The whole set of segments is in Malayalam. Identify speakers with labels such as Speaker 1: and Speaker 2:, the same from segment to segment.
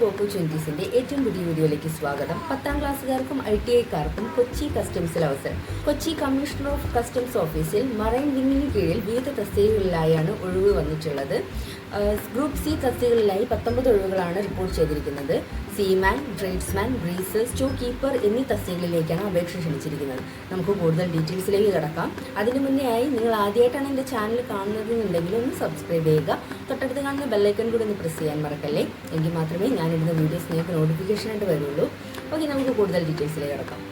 Speaker 1: ജോബ് ചുന്തീസിന്റെ ഏറ്റവും പുതിയ വീഡിയോയിലേക്ക് സ്വാഗതം. പത്താം ക്ലാസ്സുകാർക്കും ഐ ടി ഐക്കാർക്കും കൊച്ചി കസ്റ്റംസിൽ അവസരം. കൊച്ചി കമ്മീഷണർ ഓഫ് കസ്റ്റംസ് ഓഫീസിൽ മറൈൻ വിങ്ങിന് കീഴിൽ വിവിധ തസ്തികകളിലായാണ് ഒഴിവ് വന്നിട്ടുള്ളത്. ഗ്രൂപ്പ് സി തസ്തികളിലായി പത്തൊമ്പത് ഒഴിവുകളാണ് റിപ്പോർട്ട് ചെയ്തിരിക്കുന്നത്. Seaman tradesman greaser store keeper എന്നീ തസ്തികളിലേക്കാണ് അപേക്ഷ ക്ഷണിച്ചിരിക്കുന്നത്. നമുക്ക് കൂടുതൽ ഡീറ്റെയിൽസിലേക്ക് കിടക്കാം. അതിനു മുന്നേ ആയി നിങ്ങൾ ആദ്യമായിട്ടാണ് എന്റെ ചാനൽ കാണുന്നതെന്നുണ്ടെങ്കിൽ ഒന്ന് സബ്സ്ക്രൈബ് ചെയ്യുക. തൊട്ടടുത്ത് കാണുന്ന ബെല്ലൈക്കൺ കൂടി ഒന്ന് പ്രസ് ചെയ്യാൻ മറക്കല്ലേ? എങ്കിൽ മാത്രമേ ഞാനിടുന്ന വീഡിയോസ് നിങ്ങൾക്ക് നോട്ടിഫിക്കേഷൻ ആയിട്ട് വരുള്ളൂ. ഓക്കെ നമുക്ക് കൂടുതൽ ഡീറ്റെയിൽസിലേക്ക് കിടക്കാം.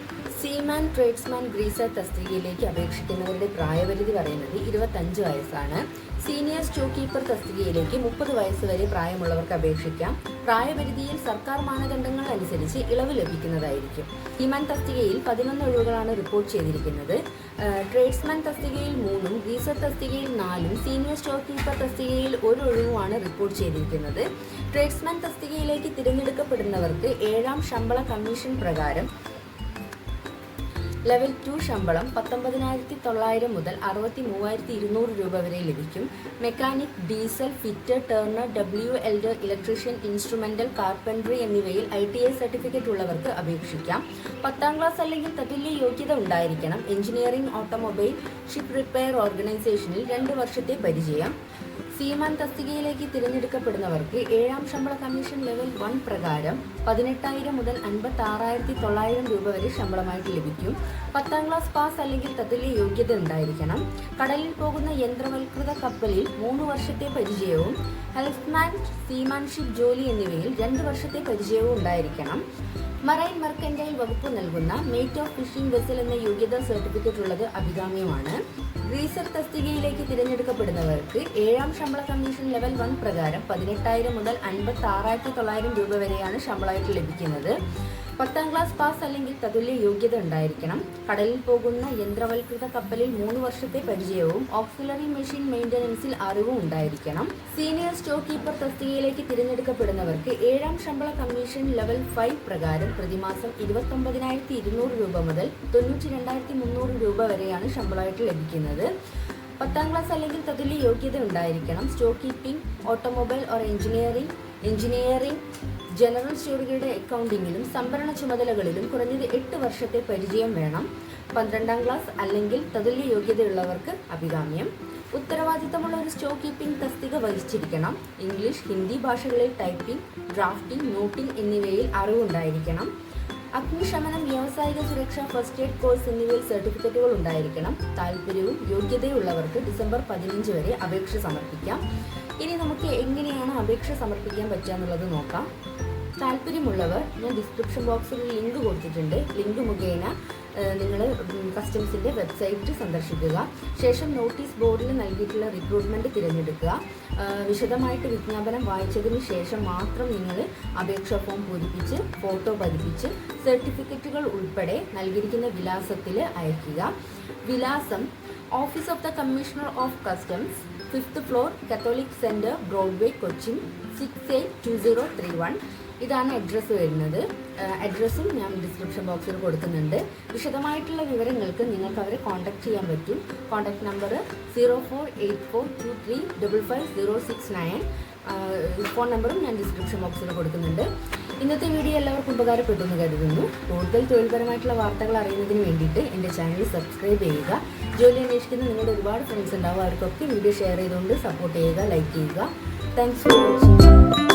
Speaker 1: സീമാൻ ട്രേഡ്സ്മാൻ ഗ്രീസർ തസ്തികയിലേക്ക് അപേക്ഷിക്കുന്നവരുടെ പ്രായപരിധി പറയുന്നത് ഇരുപത്തഞ്ച് വയസ്സാണ്. സീനിയർ സ്റ്റോ കീപ്പർ തസ്തികയിലേക്ക് മുപ്പത് വയസ്സ് വരെ പ്രായമുള്ളവർക്ക് അപേക്ഷിക്കാം. പ്രായപരിധിയിൽ സർക്കാർ മാനദണ്ഡങ്ങൾ അനുസരിച്ച് ഇളവ് ലഭിക്കുന്നതായിരിക്കും. ഹിമൻ തസ്തികയിൽ പതിനൊന്ന് ഒഴിവുകളാണ് റിപ്പോർട്ട് ചെയ്തിരിക്കുന്നത്. ട്രേഡ്സ്മാൻ തസ്തികയിൽ മൂന്നും ഗീസർ തസ്തികയിൽ നാലും സീനിയർ സ്റ്റോ കീപ്പർ തസ്തികയിൽ ഒരു ഒഴിവുമാണ് റിപ്പോർട്ട് ചെയ്തിരിക്കുന്നത്. ട്രേഡ്സ്മാൻ തസ്തികയിലേക്ക് തിരഞ്ഞെടുക്കപ്പെടുന്നവർക്ക് ഏഴാം ശമ്പള കമ്മീഷൻ പ്രകാരം ലെവൽ ടു ശമ്പളം പത്തൊമ്പതിനായിരത്തി തൊള്ളായിരം മുതൽ അറുപത്തി മൂവായിരത്തി ഇരുന്നൂറ് രൂപ വരെ ലഭിക്കും. Mechanic diesel fitter turner welder electrician instrumental carpentry എന്നിവയിൽ ഐ ടി ഐ സർട്ടിഫിക്കറ്റ് ഉള്ളവർക്ക് അപേക്ഷിക്കാം. പത്താം ക്ലാസ് അല്ലെങ്കിൽ തത്തുല്യ യോഗ്യത ഉണ്ടായിരിക്കണം. എഞ്ചിനീയറിംഗ് ഓട്ടോമൊബൈൽ ഷിപ്പ് റിപ്പയർ ഓർഗനൈസേഷനിൽ രണ്ട് വർഷത്തെ പരിചയം. സീമാൻ തസ്തികയിലേക്ക് തിരഞ്ഞെടുക്കപ്പെടുന്നവർക്ക് ഏഴാം ശമ്പള കമ്മീഷൻ ലെവൽ വൺ പ്രകാരം പതിനെട്ടായിരം മുതൽ അൻപത്തി ആറായിരത്തി തൊള്ളായിരം രൂപ വരെ ശമ്പളമായിട്ട് ലഭിക്കും. പത്താം ക്ലാസ് പാസ് അല്ലെങ്കിൽ തത്തുല്യ യോഗ്യത ഉണ്ടായിരിക്കണം. കടലിൽ പോകുന്ന യന്ത്രവൽകൃത കപ്പലിൽ മൂന്ന് വർഷത്തെ പരിചയവും ഹെൽത്ത്മാൻ സീമാൻഷിപ്പ് ജോലി എന്നിവയിൽ രണ്ട് വർഷത്തെ പരിചയവും ഉണ്ടായിരിക്കണം. മറൈൻ മെർക്കന്റൈൽ വകുപ്പ് നൽകുന്ന മേറ്റ് ഓഫ് ഫിഷിംഗ് വെസൽ എന്ന യോഗ്യതാ സർട്ടിഫിക്കറ്റ് ഉള്ളത് അഭികാമ്യമാണ്. ഗ്രീസർ തസ്തികയിലേക്ക് തിരഞ്ഞെടുക്കപ്പെടുന്നവർക്ക് ഏഴാം ശമ്പള കമ്മീഷൻ ലെവൽ വൺ പ്രകാരം പതിനെട്ടായിരം മുതൽ അൻപത്തി ആറായിരത്തി തൊള്ളായിരം രൂപ വരെയാണ് ശമ്പളമായിട്ട് ലഭിക്കുന്നത്. പത്താം ക്ലാസ് പാസ് അല്ലെങ്കിൽ തതുല്യ യോഗ്യത ഉണ്ടായിരിക്കണം. കടലിൽ പോകുന്ന യന്ത്രവൽകൃത കപ്പലിൽ മൂന്ന് വർഷത്തെ പരിചയവും ഓക്സിലറി മെഷീൻ മെയിന്റനൻസിൽ അറിവും ഉണ്ടായിരിക്കണം. സീനിയർ സ്റ്റോക്ക് കീപ്പർ തസ്തികയിലേക്ക് തിരഞ്ഞെടുക്കപ്പെടുന്നവർക്ക് ഏഴാം ശമ്പള കമ്മീഷൻ ലെവൽ ഫൈവ് പ്രകാരം പ്രതിമാസം ഇരുപത്തൊമ്പതിനായിരത്തി ഇരുന്നൂറ് രൂപ മുതൽ തൊണ്ണൂറ്റി രണ്ടായിരത്തി മുന്നൂറ് രൂപ വരെയാണ് ശമ്പളമായിട്ട് ലഭിക്കുന്നത്. പത്താം ക്ലാസ് അല്ലെങ്കിൽ തതുല്യ യോഗ്യത ഉണ്ടായിരിക്കണം. Stock keeping automobile or engineering engineering general സ്റ്റോറുകളുടെ അക്കൗണ്ടിങ്ങിലും സംഭരണ ചുമതലകളിലും കുറഞ്ഞത് എട്ട് വർഷത്തെ പരിചയം വേണം. പന്ത്രണ്ടാം ക്ലാസ് അല്ലെങ്കിൽ തതുല്യ യോഗ്യതയുള്ളവർക്ക് അഭികാമ്യം. ഉത്തരവാദിത്തമുള്ള ഒരു സ്റ്റോക്ക് കീപ്പിംഗ് തസ്തിക വഹിച്ചിരിക്കണം. ഇംഗ്ലീഷ് ഹിന്ദി ഭാഷകളിൽ ടൈപ്പിംഗ് ഡ്രാഫ്റ്റിംഗ് നോട്ടിംഗ് എന്നിവയിൽ അറിവുണ്ടായിരിക്കണം. അഗ്നിശമനം വ്യാവസായിക സുരക്ഷ ഫസ്റ്റ് എയ്ഡ് കോഴ്സ് എന്നിവയിൽ സർട്ടിഫിക്കറ്റുകൾ ഉണ്ടായിരിക്കണം. താല്പര്യവും യോഗ്യതയുള്ളവർക്ക് ഡിസംബർ പതിനഞ്ച് വരെ അപേക്ഷ സമർപ്പിക്കാം. ഇനി നമുക്ക് എങ്ങനെയാണ് അപേക്ഷ സമർപ്പിക്കാൻ പറ്റുക എന്നുള്ളത് നോക്കാം. താല്പര്യമുള്ളവർ ഞാൻ ഡിസ്ക്രിപ്ഷൻ ബോക്സിൽ ലിങ്ക് കൊടുത്തിട്ടുണ്ട്. ലിങ്ക് മുഖേന നിങ്ങൾ കസ്റ്റംസിന്റെ വെബ്സൈറ്റ് സന്ദർശിക്കുക. ശേഷം നോട്ടീസ് ബോർഡിൽ നൽകിയിട്ടുള്ള റിക്രൂട്ട്മെന്റ് തിരഞ്ഞെടുക്കുക. വിശദമായിട്ട് വിജ്ഞാപനം വായിച്ചതിന് ശേഷം മാത്രം നിങ്ങൾ അപേക്ഷാ ഫോം പൂരിപ്പിച്ച് ഫോട്ടോ പതിപ്പിച്ച് സർട്ടിഫിക്കറ്റുകൾ ഉൾപ്പെടെ നൽകിയിരിക്കുന്ന വിലാസത്തിൽ അയക്കുക. വിലാസം office of the commissioner of customs fifth floor Catholic centre Broadway Cochin six eight two zero three one ഇതാണ് അഡ്രസ്സ് വരുന്നത്. അഡ്രസ്സും ഞാൻ ഡിസ്ക്രിപ്ഷൻ ബോക്സിൽ കൊടുക്കുന്നുണ്ട്. വിശദമായിട്ടുള്ള വിവരങ്ങൾക്ക് നിങ്ങൾക്ക് അവരെ കോൺടാക്ട് ചെയ്യാൻ പറ്റും. Contact number zero four eight four two three double five zero six nine phone നമ്പറും ഞാൻ ഡിസ്ക്രിപ്ഷൻ ബോക്സിൽ കൊടുക്കുന്നുണ്ട്. ഇന്നത്തെ വീഡിയോ എല്ലാവർക്കും ഉപകാരപ്പെട്ടു എന്ന് കരുതുന്നു. കൂടുതൽ തൊഴിൽപരമായിട്ടുള്ള വാർത്തകൾ അറിയുന്നതിന് വേണ്ടിയിട്ട് എന്റെ ചാനൽ സബ്സ്ക്രൈബ് ചെയ്യുക. ജോലി അന്വേഷിക്കുന്ന നിങ്ങളുടെ ഒരുപാട് ഫ്രണ്ട്സ് ഉണ്ടാവും. അവർക്കൊക്കെ വീഡിയോ ഷെയർ ചെയ്തുകൊണ്ട് സപ്പോർട്ട് ചെയ്യുക ലൈക്ക് ചെയ്യുക. Thanks for watching